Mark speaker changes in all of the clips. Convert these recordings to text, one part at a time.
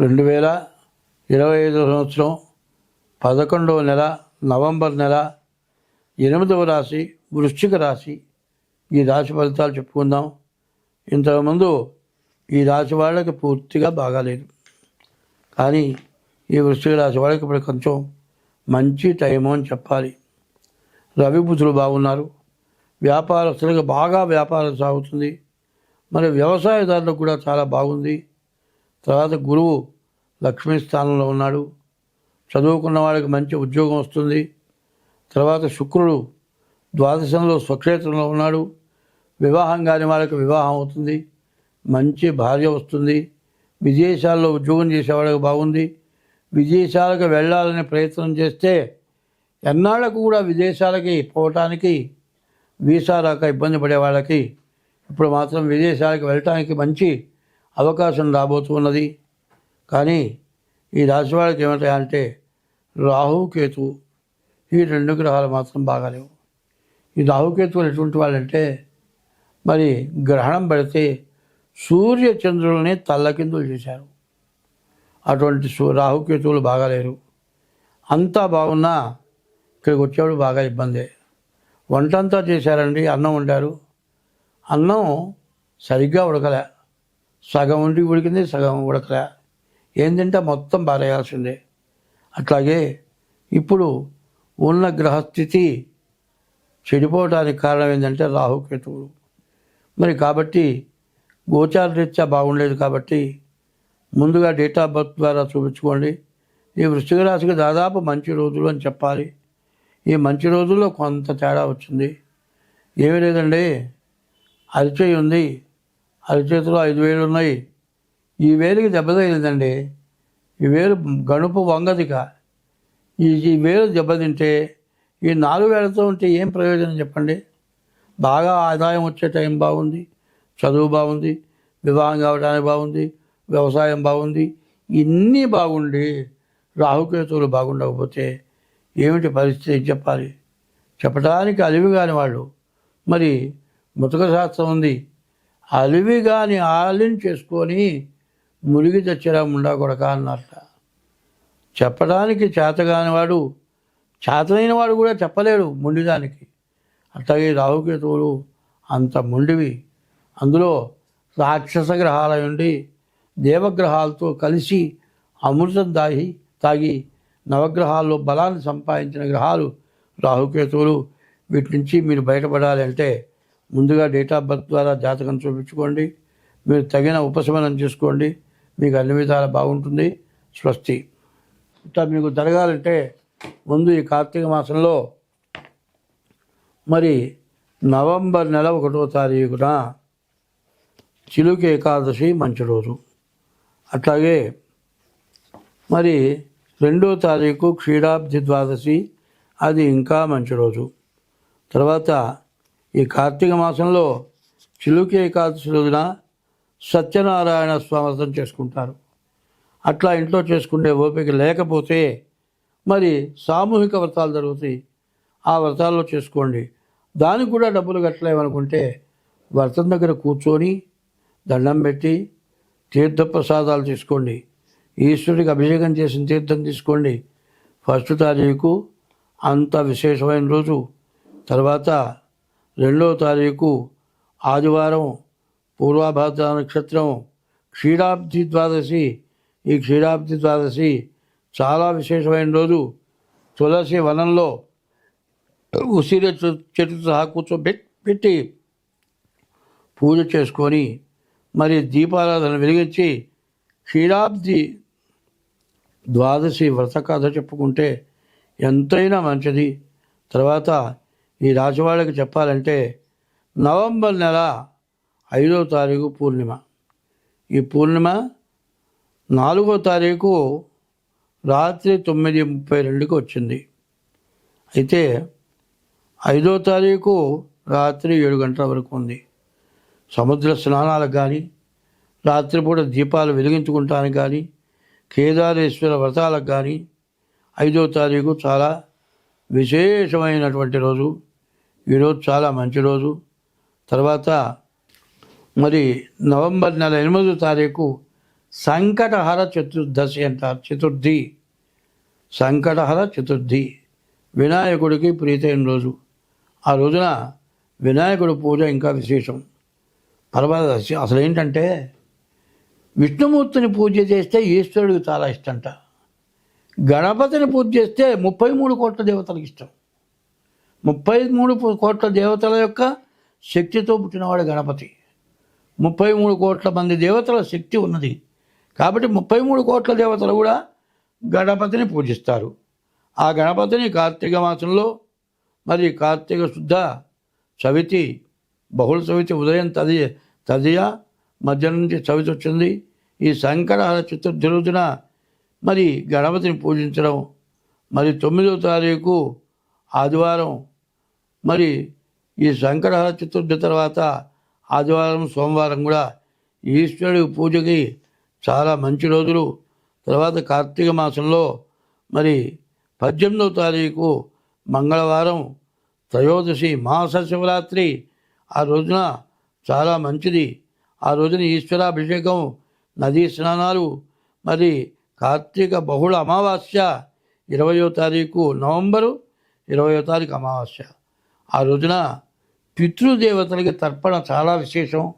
Speaker 1: రెండు వేల ఇరవై ఐదు సంవత్సరం పదకొండవ నెల నవంబర్ నెల ఎనిమిదవ రాశి వృశ్చిక రాశి ఈ రాశి ఫలితాలు చెప్పుకుందాం. ఇంతకుముందు ఈ రాశి వాళ్ళకి పూర్తిగా బాగాలేదు. కానీ ఈ వృశ్చిక రాశి వాళ్ళకి ఇప్పుడు కొంచెం మంచి టైము అని చెప్పాలి. రవి బుధులు బాగున్నారు. వ్యాపారస్తులకు బాగా వ్యాపారం సాగుతుంది. మరి వ్యవసాయదారులకు కూడా చాలా బాగుంది. తర్వాత గురువు లక్ష్మీ స్థానంలో ఉన్నాడు. చదువుకున్న వాళ్ళకి మంచి ఉద్యోగం వస్తుంది. తర్వాత శుక్రుడు ద్వాదశంలో స్వక్షేత్రంలో ఉన్నాడు. వివాహం కాని వాళ్ళకి వివాహం అవుతుంది. మంచి భార్య వస్తుంది. విదేశాల్లో ఉద్యోగం చేసేవాళ్ళకి బాగుంది. విదేశాలకు వెళ్ళాలనే ప్రయత్నం చేస్తే ఎన్నాళ్ళకు కూడా విదేశాలకి పోవటానికి వీసా రాక ఇబ్బంది పడే వాళ్ళకి ఇప్పుడు మాత్రం విదేశాలకు వెళ్ళటానికి మంచి అవకాశం రాబోతున్నది. కానీ ఈ రాశి వాళ్ళకి ఏమిటాయంటే రాహు కేతు ఈ రెండు గ్రహాలు మాత్రం బాగాలేవు. ఈ రాహుకేతువులు ఎటువంటి వాళ్ళంటే మరి గ్రహణం పడితే సూర్యచంద్రులని తల్లకిందులు చేశారు. అటువంటి రాహుకేతువులు బాగాలేరు. అంతా బాగున్నా ఇక్కడికి వచ్చేవాడు బాగా ఇబ్బందే. వంట అంతా చేశారండి అన్నం వండారు. అన్నం సరిగ్గా ఉడకలే. సగం ఉండి ఉడికింది సగం ఉడకలే. ఏంటంటే మొత్తం బారేయాల్సిందే అట్లాగే ఇప్పుడు ఉన్న గ్రహస్థితి చెడిపోవడానికి కారణం ఏంటంటే రాహుకేతువులు. మరి కాబట్టి గోచార రీత్యా బాగుండేది కాబట్టి ముందుగా డేట్ ఆఫ్ బర్త్ ద్వారా చూపించుకోండి. ఈ వృశ్చిక రాశికి దాదాపు మంచి రోజులు అని చెప్పాలి. ఈ మంచి రోజుల్లో కొంత తేడా వచ్చింది. ఏమీ లేదండి. అరిచేయి ఉంది అరచేతిలో ఐదు వేలు ఉన్నాయి. ఈ వేలుకి దెబ్బ తగిలిందండి. ఈ వేలు గణుపు వంగదిక. ఈ ఈ వేలు దెబ్బతింటే ఈ నాలుగు వేలతో ఉంటే ఏం ప్రయోజనం చెప్పండి? బాగా ఆదాయం వచ్చే టైం బాగుంది. చదువు బాగుంది. వివాహం కావడానికి బాగుంది. వ్యవసాయం బాగుంది. ఇన్ని బాగుండి రాహుకేతువులు బాగుండకపోతే ఏమిటి పరిస్థితి చెప్పాలి? చెప్పడానికి అలివి కాని వాళ్ళు. మరి ముతక శాస్త్రం ఉంది. అలివి కానీ ఆలిని చేసుకొని మునిగి తెచ్చరా ముండా కొడక అన్నట్ట చెప్పడానికి చేతగాని వాడు చేతలైన వాడు కూడా చెప్పలేడు ముండిదానికి. అట్లాగే రాహుకేతువులు అంత ముండివి. అందులో రాక్షస గ్రహాల నుండి దేవగ్రహాలతో కలిసి అమృతం దాగి తాగి నవగ్రహాల్లో బలాన్ని సంపాదించిన గ్రహాలు రాహుకేతువులు. వీటి నుంచి మీరు బయటపడాలి అంటే ముందుగా డేట్ ఆఫ్ బర్త్ ద్వారా జాతకం చూపించుకోండి. మీరు తగిన ఉపశమనం చేసుకోండి. మీకు అన్ని విధాల బాగుంటుంది. స్వస్తి. ఇట్లా మీకు జరగాలంటే ముందు ఈ కార్తీక మాసంలో మరి నవంబర్ నెల ఒకటో తారీఖున చిలుక ఏకాదశి మంచి రోజు. అట్లాగే మరి రెండో తారీఖు క్షీరాబ్ది ద్వాదశి అది ఇంకా మంచి రోజు. తర్వాత ఈ కార్తీక మాసంలో చిలుకి ఏకాదశి రోజున సత్యనారాయణ స్వామర్థం చేసుకుంటారు. అట్లా ఇంట్లో చేసుకునే ఓపిక లేకపోతే మరి సామూహిక వ్రతాలు జరుగుతాయి. ఆ వ్రతాల్లో చేసుకోండి. దానికి కూడా డబ్బులు కట్టలేమనుకుంటే వ్రతం దగ్గర కూర్చొని దండం పెట్టి తీర్థ ప్రసాదాలు తీసుకోండి. ఈశ్వరుడికి అభిషేకం చేసిన తీర్థం తీసుకోండి. ఫస్ట్ తారీఖు అంత విశేషమైన రోజు. తర్వాత రెండవ తారీఖు ఆదివారం పూర్వాభాద్ర నక్షత్రం క్షీరాబ్ది ద్వాదశి. ఈ క్షీరాబ్ది ద్వాదశి చాలా విశేషమైన రోజు. తులసి వనంలో ఉసిరి చెట్టు సహా కూర్చోబెట్టి పెట్టి పూజ చేసుకొని మరి దీపారాధన వెలిగించి క్షీరాబ్ది ద్వాదశి వ్రత కథ చెప్పుకుంటే ఎంతైనా మంచిది. తర్వాత ఈ రాశి వాళ్ళకి చెప్పాలంటే నవంబర్ నెల ఐదో తారీఖు పూర్ణిమ. ఈ పూర్ణిమ నాలుగో తారీఖు రాత్రి తొమ్మిది ముప్పై రెండుకి వచ్చింది. అయితే ఐదో తారీఖు రాత్రి ఏడు గంటల వరకు ఉంది. సముద్ర స్నానాలకు కానీ రాత్రిపూట దీపాలు వెలిగించుకుంటానికి కానీ కేదారేశ్వర వ్రతాలకు కానీ ఐదో తారీఖు చాలా విశేషమైనటువంటి రోజు. ఈరోజు చాలా మంచి రోజు. తర్వాత మరి నవంబర్ నెల ఎనిమిదో తారీఖు సంకటహర చతుర్దశి అంటారు చతుర్థి. సంకటహర చతుర్థి. వినాయకుడికి ప్రీతైన రోజు. ఆ రోజున వినాయకుడి పూజ ఇంకా విశేషం. పర్వదశి అసలు ఏంటంటే విష్ణుమూర్తిని పూజ చేస్తే ఈశ్వరుడికి చాలా ఇష్టంట. గణపతిని పూజ చేస్తే ముప్పై మూడు కోట్ల దేవతలకు ఇష్టం. ముప్పై మూడు కోట్ల దేవతల యొక్క శక్తితో పుట్టినవాడు గణపతి. ముప్పై మూడు కోట్ల మంది దేవతల శక్తి ఉన్నది. కాబట్టి ముప్పై మూడు కోట్ల దేవతలు కూడా గణపతిని పూజిస్తారు. ఆ గణపతిని కార్తీక మాసంలో మరి కార్తీక శుద్ధ చవితి బహుళ చవితి ఉదయం తది తదియ మధ్య నుంచి చవితి వచ్చింది. ఈ సంకటహర చతుర్థి రోజున మరి గణపతిని పూజించడం. మరి తొమ్మిదో తారీఖు ఆదివారం. మరి ఈ సంకటహర చతుర్థి తర్వాత ఆదివారం సోమవారం కూడా ఈశ్వరుడి పూజకి చాలా మంచి రోజులు. తర్వాత కార్తీక మాసంలో మరి పద్దెనిమిదవ తారీఖు మంగళవారం త్రయోదశి మాస శివరాత్రి ఆ రోజున చాలా మంచిది. ఆ రోజున ఈశ్వరాభిషేకం నదీ స్నానాలు మరి కార్తీక బహుళ అమావాస్య ఇరవయో తారీఖు నవంబరు ఇరవయో తారీఖు అమావాస్య. ఆ రోజున పితృదేవతలకి తర్పణ చాలా విశేషం.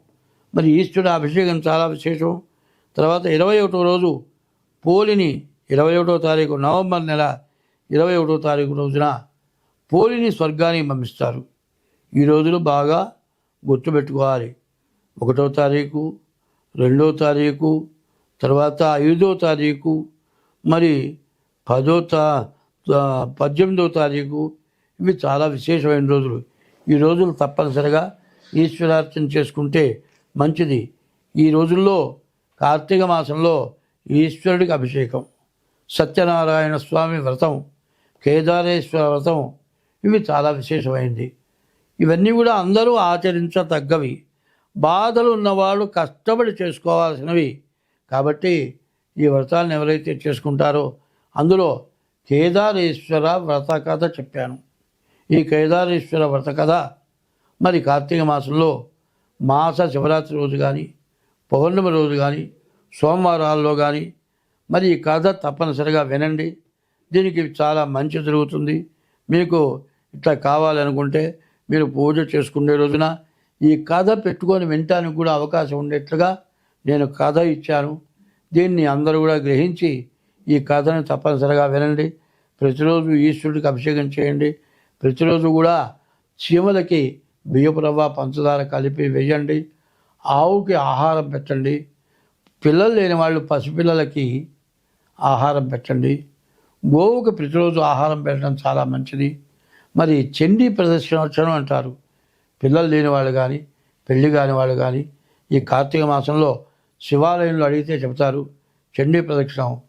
Speaker 1: మరి ఈశ్వరుడు అభిషేకం చాలా విశేషం. తర్వాత ఇరవై ఒకటో రోజు పోలిని ఇరవై ఒకటో తారీఖు నవంబర్ నెల ఇరవై ఒకటో తారీఖు రోజున పోలిని స్వర్గానికి పంపిస్తారు. ఈ రోజులు బాగా గుర్తుపెట్టుకోవాలి. ఒకటో తారీఖు రెండో తారీఖు తర్వాత ఐదో తారీఖు మరి పదో తా పద్దెనిమిదవ పద్దెనిమిదో తారీఖు. ఇవి చాలా విశేషమైన రోజులు. ఈ రోజులు తప్పనిసరిగా ఈశ్వరార్చన చేసుకుంటే మంచిది. ఈ రోజుల్లో కార్తీక మాసంలో ఈశ్వరుడికి అభిషేకం సత్యనారాయణ స్వామి వ్రతం కేదారేశ్వర వ్రతం ఇవి చాలా విశేషమైంది. ఇవన్నీ కూడా అందరూ ఆచరించతగ్గవి. బాధలు ఉన్నవాళ్ళు కష్టపడి చేసుకోవాల్సినవి. కాబట్టి ఈ వ్రతాలను ఎవరైతే చేసుకుంటారో అందులో కేదారేశ్వర వ్రత కథ చెప్పాను. ఈ కేదారేశ్వర వ్రత కథ మరి కార్తీక మాసంలో మాస శివరాత్రి రోజు కానీ పౌర్ణమి రోజు కానీ సోమవారాల్లో కానీ మరి ఈ కథ తప్పనిసరిగా వినండి. దీనికి చాలా మంచి జరుగుతుంది. మీకు ఇట్లా కావాలనుకుంటే మీరు పూజ చేసుకునే రోజున ఈ కథ పెట్టుకొని వినటానికి కూడా అవకాశం ఉండేట్లుగా నేను కథ ఇచ్చాను. దీన్ని అందరూ కూడా గ్రహించి ఈ కథను తప్పనిసరిగా వినండి. ప్రతిరోజు ఈశ్వరుడికి అభిషేకం చేయండి. ప్రతిరోజు కూడా చీమలకి బియ్యపు రవ్వ పంచదార కలిపి వేయండి. ఆవుకి ఆహారం పెట్టండి. పిల్లలు లేని వాళ్ళు పసిపిల్లలకి ఆహారం పెట్టండి. గోవుకి ప్రతిరోజు ఆహారం పెట్టడం చాలా మంచిది. మరి చండీ ప్రదర్శనోత్సవం అంటారు. పిల్లలు లేని వాళ్ళు కానీ పెళ్ళి కాని వాళ్ళు కానీ ఈ కార్తీక మాసంలో శివాలయంలో అడిగితే చెబుతారు చండీ ప్రదక్షిణం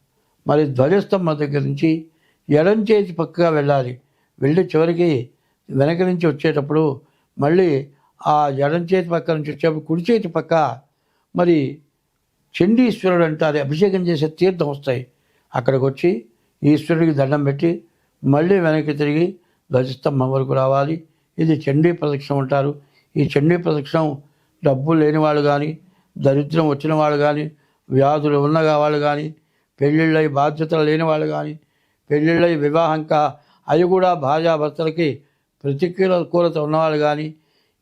Speaker 1: మరి ధ్వజస్తంభం దగ్గర నుంచి ఎడం చేతి పక్కగా వెళ్ళాలి. వెళ్ళి చివరికి వెనక నుంచి వచ్చేటప్పుడు మళ్ళీ ఆ ఎడం చేతి పక్క నుంచి వచ్చేటప్పుడు కుడి చేతి పక్క మరి చండీశ్వరుడు అంటారు అభిషేకం చేసే తీర్థం వస్తాయి. అక్కడికి వచ్చి ఈశ్వరుడికి దండం పెట్టి మళ్ళీ వెనక్కి తిరిగి ధ్వజస్తంభం వరకు రావాలి. ఇది చండీ ప్రదక్షిణం అంటారు. ఈ చండీ ప్రదక్షిణం డబ్బులు లేని వాళ్ళు కానీ దరిద్రం వచ్చిన వాళ్ళు కానీ వ్యాధులు ఉన్న వాళ్ళు కానీ పెళ్ళిళ్ళై బాధ్యతలు లేని వాళ్ళు కానీ పెళ్ళిళ్ళై వివాహంక అవి కూడా భార్యాభర్తలకి ప్రతికూలత ఉన్నవాళ్ళు కానీ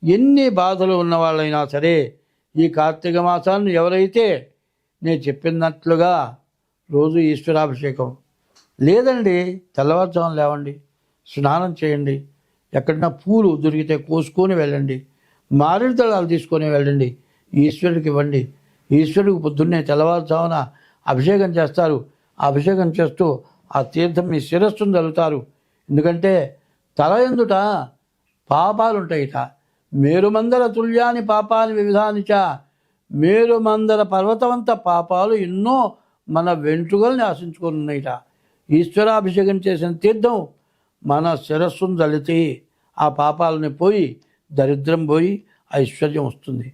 Speaker 1: ఎన్ని బాధలు ఉన్నవాళ్ళైనా సరే ఈ కార్తీక మాసాన్ని ఎవరైతే నేను చెప్పినట్లుగా రోజు ఈశ్వరాభిషేకం లేదండి తెల్లవారుజామున లేవండి స్నానం చేయండి ఎక్కడన్నా పూలు దొరికితే కోసుకొని వెళ్ళండి మారేడు దళాలు తీసుకొని వెళ్ళండి ఈశ్వరుడికి ఇవ్వండి ఈశ్వరుడికి పొద్దున్నే తెల్లవారుజామున అభిషేకం చేస్తారు. అభిషేకం చేస్తూ ఆ తీర్థం మీ శిరస్సును చల్లుతారు ఎందుకంటే తల ఎందుట పాపాలు ఉంటాయిట మేరుమందర తుల్యాని పాపాని వివిధానిచ మేరుమందర పర్వతమంత పాపాలు ఎన్నో మన వెంట్రుకల్ని ఆశించుకొని ఉన్నాయిట ఈశ్వరాభిషేకం చేసిన తీర్థం మన శిరస్సును దళితే ఆ పాపాలని పోయి దరిద్రం పోయి ఐశ్వర్యం వస్తుంది.